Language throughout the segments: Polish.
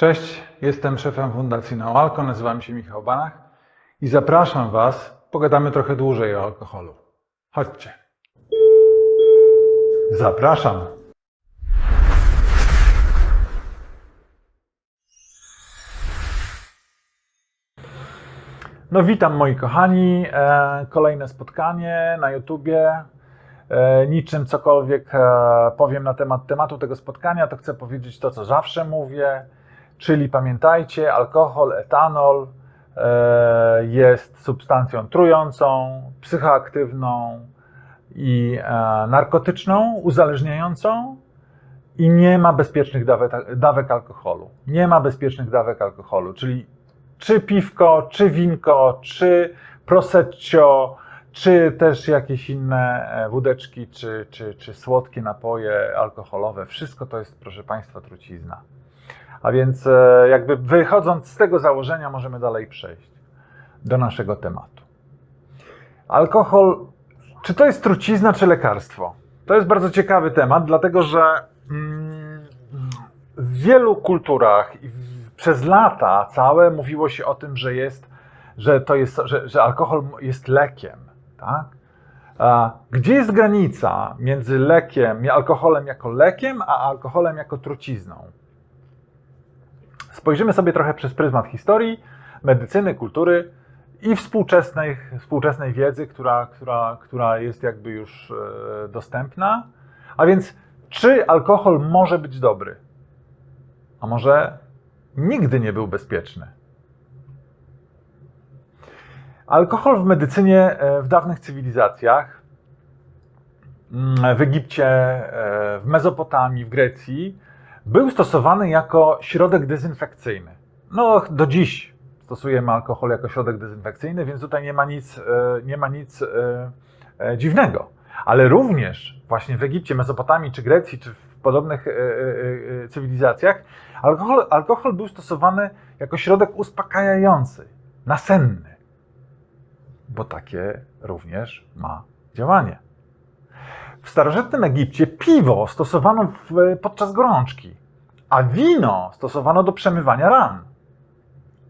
Cześć, jestem szefem Fundacji Neoalko, nazywam się Michał Banach i zapraszam Was, pogadamy trochę dłużej o alkoholu. Chodźcie. Zapraszam. No witam moi kochani, e, kolejne spotkanie na YouTubie. E, niczym cokolwiek e, powiem na temat tematu tego spotkania, to chcę powiedzieć to, co zawsze mówię, czyli pamiętajcie, alkohol, etanol e, jest substancją trującą, psychoaktywną i e, narkotyczną, uzależniającą i nie ma bezpiecznych dawek, dawek alkoholu. Nie ma bezpiecznych dawek alkoholu, czyli czy piwko, czy winko, czy proseccio, czy też jakieś inne e, wódeczki, czy, czy, czy słodkie napoje alkoholowe. Wszystko to jest, proszę Państwa, trucizna. A więc e, jakby wychodząc z tego założenia możemy dalej przejść do naszego tematu. Alkohol, czy to jest trucizna, czy lekarstwo? To jest bardzo ciekawy temat, dlatego że mm, w wielu kulturach i przez lata całe mówiło się o tym, że jest, że to jest, że, że alkohol jest lekiem, tak? Gdzie jest granica między lekiem, alkoholem jako lekiem, a alkoholem jako trucizną? Spojrzymy sobie trochę przez pryzmat historii, medycyny, kultury i współczesnej, współczesnej wiedzy, która, która, która jest jakby już e, dostępna. A więc, czy alkohol może być dobry? A może nigdy nie był bezpieczny? Alkohol w medycynie e, w dawnych cywilizacjach, mm, w Egipcie, e, w Mezopotamii, w Grecji, był stosowany jako środek dezynfekcyjny. No, do dziś stosujemy alkohol jako środek dezynfekcyjny, więc tutaj nie ma nic, e, nie ma nic dziwnego. Ale również właśnie w Egipcie, Mezopotamii czy Grecji, czy w podobnych cywilizacjach, alkohol, alkohol był stosowany jako środek uspokajający, nasenny, bo takie również ma działanie. W starożytnym Egipcie piwo stosowano w, podczas gorączki, a wino stosowano do przemywania ran.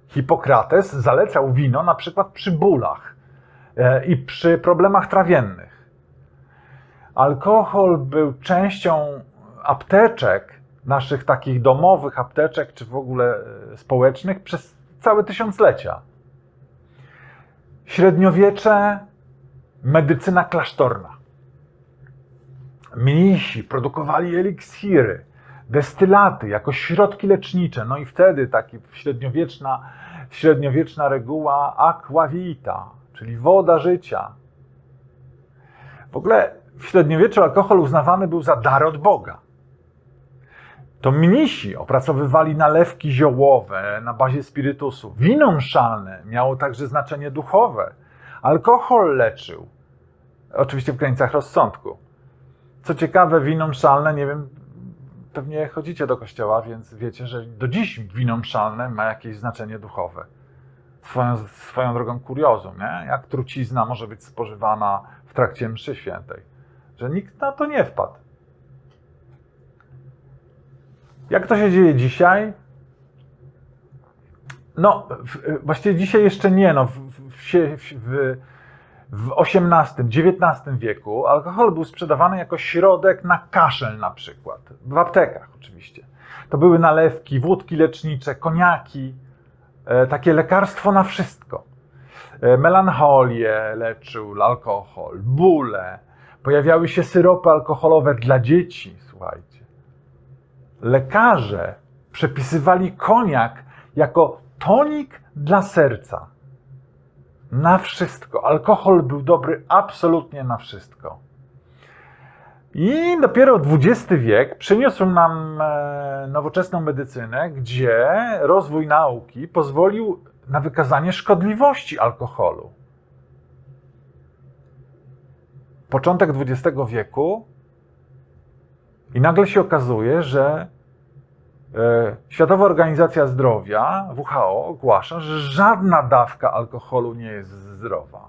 Hipokrates zalecał wino na przykład przy bólach e, i przy problemach trawiennych. Alkohol był częścią apteczek, naszych takich domowych apteczek, czy w ogóle e, społecznych przez całe tysiąclecia. Średniowiecze, medycyna klasztorna. Mnisi produkowali eliksiry, destylaty jako środki lecznicze. No i wtedy taki średniowieczna, średniowieczna reguła aquavita, czyli woda życia. W ogóle w średniowieczu alkohol uznawany był za dar od Boga. To mnisi opracowywali nalewki ziołowe na bazie spirytusu. Wino mszalne miało także znaczenie duchowe. Alkohol leczył. Oczywiście w granicach rozsądku. Co ciekawe, wino mszalne, nie wiem, pewnie chodzicie do kościoła, więc wiecie, że do dziś wino mszalne ma jakieś znaczenie duchowe. Swoją, swoją drogą kuriozum, nie? Jak trucizna może być spożywana w trakcie mszy świętej. Że nikt na to nie wpadł. Jak to się dzieje dzisiaj? No, właściwie dzisiaj jeszcze nie. No, w, w, w, w XVIII, XIX wieku alkohol był sprzedawany jako środek na kaszel na przykład. W aptekach oczywiście. To były nalewki, wódki lecznicze, koniaki, e, takie lekarstwo na wszystko. E, melancholię leczył alkohol, bóle. Pojawiały się syropy alkoholowe dla dzieci, słuchajcie lekarze przepisywali koniak jako tonik dla serca. Na wszystko. Alkohol był dobry absolutnie na wszystko. I dopiero XX wiek przyniósł nam e, nowoczesną medycynę, gdzie rozwój nauki pozwolił na wykazanie szkodliwości alkoholu. Początek XX wieku i nagle się okazuje, że Światowa Organizacja Zdrowia, WHO, ogłasza, że żadna dawka alkoholu nie jest zdrowa.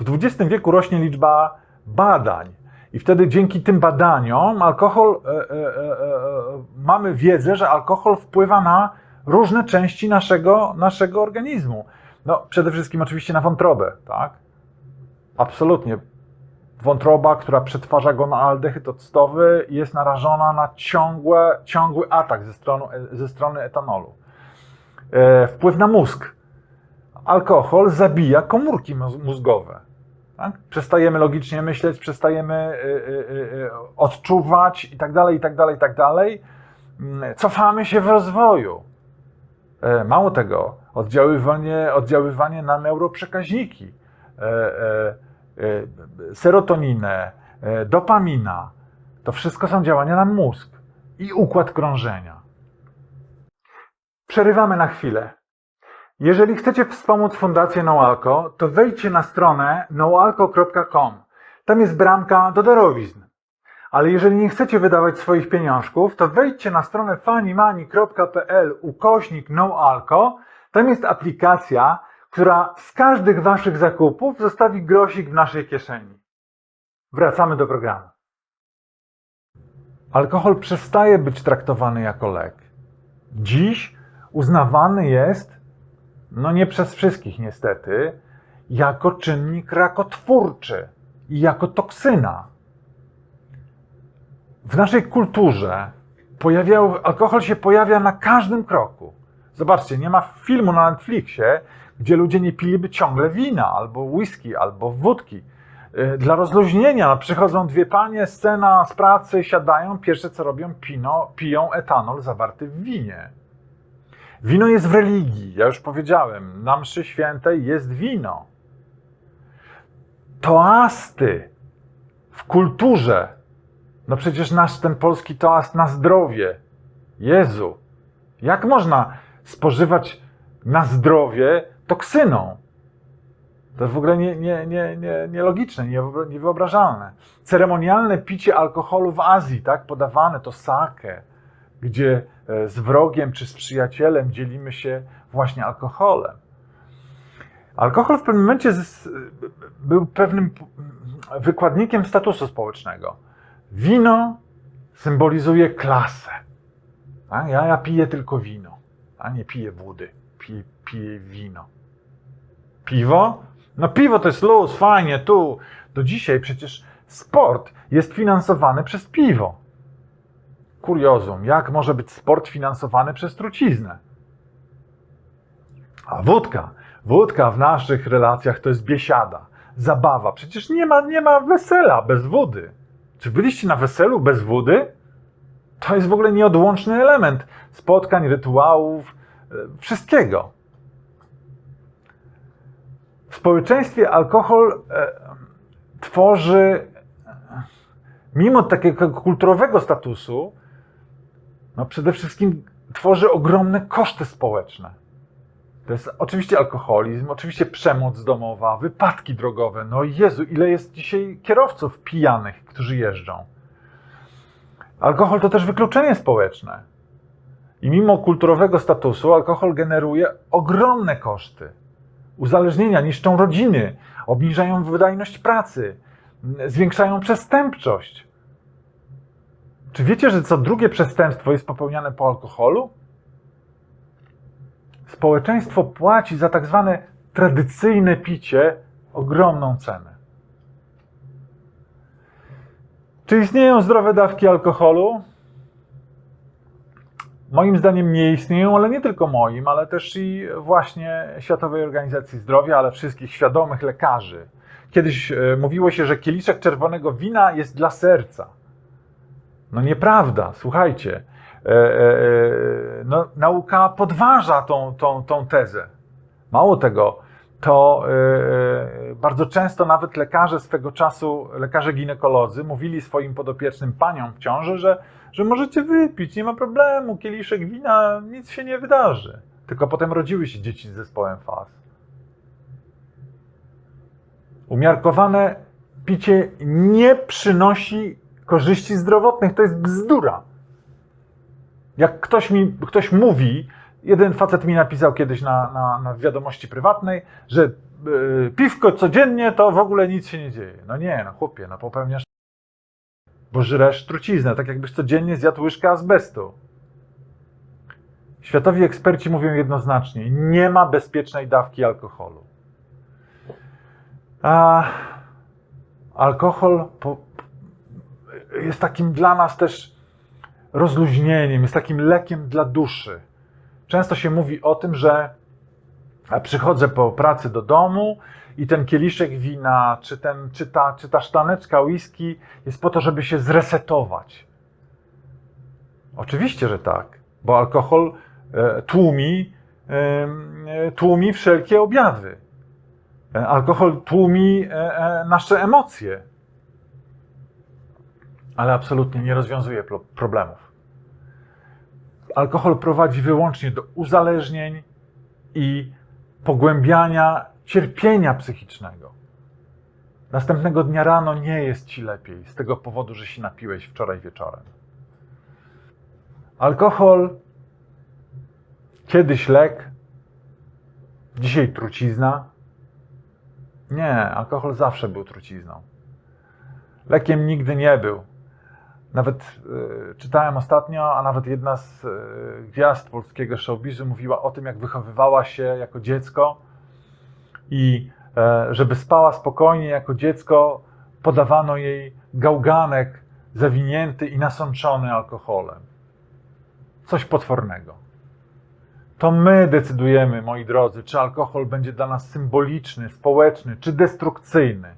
W XX wieku rośnie liczba badań I wtedy dzięki tym badaniom alkohol, e, e, e, e, mamy wiedzę, że alkohol wpływa na różne części naszego, naszego organizmu. No, przede wszystkim oczywiście na wątrobę, tak? Absolutnie. Wątroba, która przetwarza go na aldehyd octowy, jest narażona na ciągłe, ciągły atak ze strony, ze strony etanolu. E, wpływ na mózg. Alkohol zabija komórki móz- mózgowe. Tak? Przestajemy logicznie myśleć, przestajemy y, y, odczuwać i tak dalej, i tak dalej, i tak dalej. Mm, Cofamy się w rozwoju. E, Mało tego, oddziaływanie, oddziaływanie na neuroprzekaźniki, e, e, e, serotoninę, e, dopamina, to wszystko są działania na mózg i układ krążenia. Przerywamy na chwilę. Jeżeli chcecie wspomóc Fundację Noalco, to wejdźcie na stronę noalco.com. Tam jest bramka do darowizn. Ale jeżeli nie chcecie wydawać swoich pieniążków, to wejdźcie na stronę funnymoney.pl ukośnik noalco. Tam jest aplikacja, która z każdych waszych zakupów zostawi grosik w naszej kieszeni. Wracamy do programu. Alkohol przestaje być traktowany jako lek. Dziś uznawany jest no nie przez wszystkich niestety, jako czynnik rakotwórczy i jako toksyna. W naszej kulturze pojawiał, alkohol się pojawia na każdym kroku. Zobaczcie, nie ma filmu na Netflixie, gdzie ludzie nie piliby ciągle wina, albo whisky, albo wódki. Yy, Dla rozluźnienia przychodzą dwie panie, scena z pracy, siadają, pierwsze co robią, pino, piją etanol zawarty w winie. Wino jest w religii, ja już powiedziałem, na mszy świętej jest wino. Toasty w kulturze, no przecież nasz ten polski toast na zdrowie. Jezu, jak można spożywać na zdrowie toksyną? To jest w ogóle nie, nie, nie, nie, nielogiczne, nie- niewyobrażalne. Ceremonialne picie alkoholu w Azji, tak, podawane to sake, gdzie e, z wrogiem czy z przyjacielem dzielimy się właśnie alkoholem. Alkohol w pewnym momencie z, był pewnym wykładnikiem statusu społecznego. Wino symbolizuje klasę. Tak? Ja, ja piję tylko wino, a nie piję wody, piję, piję wino. Piwo? No piwo to jest luz, fajnie, tu. Do dzisiaj przecież sport jest finansowany przez piwo. Kuriozum, jak może być sport finansowany przez truciznę? A wódka. Wódka w naszych relacjach to jest biesiada, zabawa. Przecież nie ma, nie ma wesela bez wody. Czy byliście na weselu bez wody? To jest w ogóle nieodłączny element spotkań, rytuałów, e, wszystkiego. W społeczeństwie alkohol e, tworzy, e, mimo takiego kulturowego statusu, no przede wszystkim tworzy ogromne koszty społeczne. To jest oczywiście alkoholizm, oczywiście przemoc domowa, wypadki drogowe. No Jezu, ile jest dzisiaj kierowców pijanych, którzy jeżdżą. Alkohol to też wykluczenie społeczne. I mimo kulturowego statusu, alkohol generuje ogromne koszty. Uzależnienia niszczą rodziny, obniżają wydajność pracy, zwiększają przestępczość. Czy wiecie, że co drugie przestępstwo jest popełniane po alkoholu? Społeczeństwo płaci za tak zwane tradycyjne picie ogromną cenę. Czy istnieją zdrowe dawki alkoholu? Moim zdaniem nie istnieją, ale nie tylko moim, ale też i właśnie Światowej Organizacji Zdrowia, ale wszystkich świadomych lekarzy. Kiedyś e, mówiło się, że kieliszek czerwonego wina jest dla serca. No nieprawda, słuchajcie. E, e, no, nauka podważa tą, tą, tą tezę. Mało tego, to e, e, bardzo często nawet lekarze swego czasu, lekarze ginekolodzy, mówili swoim podopiecznym paniom w ciąży, że, że możecie wypić, nie ma problemu, kieliszek wina, nic się nie wydarzy. Tylko potem rodziły się dzieci z zespołem FAS. Umiarkowane picie nie przynosi korzyści zdrowotnych, to jest bzdura. Jak ktoś mi ktoś mówi, jeden facet mi napisał kiedyś na, na, na wiadomości prywatnej, że yy, piwko codziennie to w ogóle nic się nie dzieje. No nie, no chłopie, no popełniasz bo żresz truciznę, tak jakbyś codziennie zjadł łyżkę azbestu. Światowi eksperci mówią jednoznacznie: nie ma bezpiecznej dawki alkoholu. A alkohol po, jest takim dla nas też rozluźnieniem, jest takim lekiem dla duszy. Często się mówi o tym, że przychodzę po pracy do domu i ten kieliszek wina, czy, ten, czy, ta, czy ta sztaneczka whisky jest po to, żeby się zresetować. Oczywiście, że tak, bo alkohol e, tłumi, e, tłumi wszelkie objawy. E, Alkohol tłumi e, e, nasze emocje, ale absolutnie nie rozwiązuje pro- problemów. Alkohol prowadzi wyłącznie do uzależnień i pogłębiania cierpienia psychicznego. Następnego dnia rano nie jest ci lepiej z tego powodu, że się napiłeś wczoraj wieczorem. Alkohol kiedyś lek, dzisiaj trucizna. Nie, alkohol zawsze był trucizną. Lekiem nigdy nie był. Nawet y, czytałem ostatnio, a nawet jedna z y, gwiazd polskiego showbizu mówiła o tym, jak wychowywała się jako dziecko i e, żeby spała spokojnie jako dziecko, podawano jej gałganek zawinięty i nasączony alkoholem. Coś potwornego. To my decydujemy, moi drodzy, czy alkohol będzie dla nas symboliczny, społeczny, czy destrukcyjny.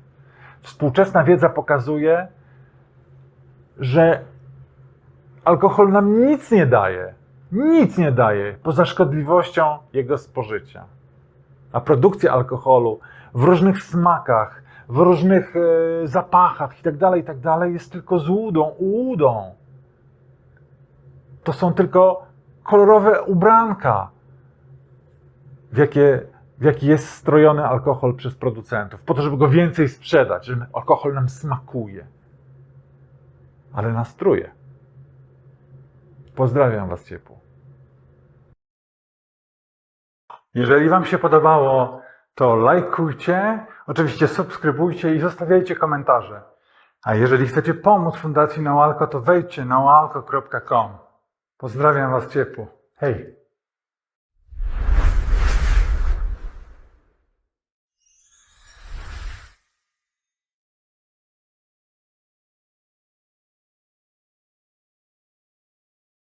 Współczesna wiedza pokazuje, że alkohol nam nic nie daje. Nic nie daje poza szkodliwością jego spożycia. A produkcja alkoholu w różnych smakach, w różnych e, zapachach itd., itd. jest tylko złudą, ułudą. To są tylko kolorowe ubranka, w jakie, w jaki jest strojony alkohol przez producentów, po to, żeby go więcej sprzedać, że alkohol nam smakuje ale nastruje. Pozdrawiam Was ciepło. Jeżeli Wam się podobało, to lajkujcie, oczywiście subskrybujcie i zostawiajcie komentarze. A jeżeli chcecie pomóc Fundacji Noalko, to wejdźcie na noalko.com. Pozdrawiam Was ciepło. Hej!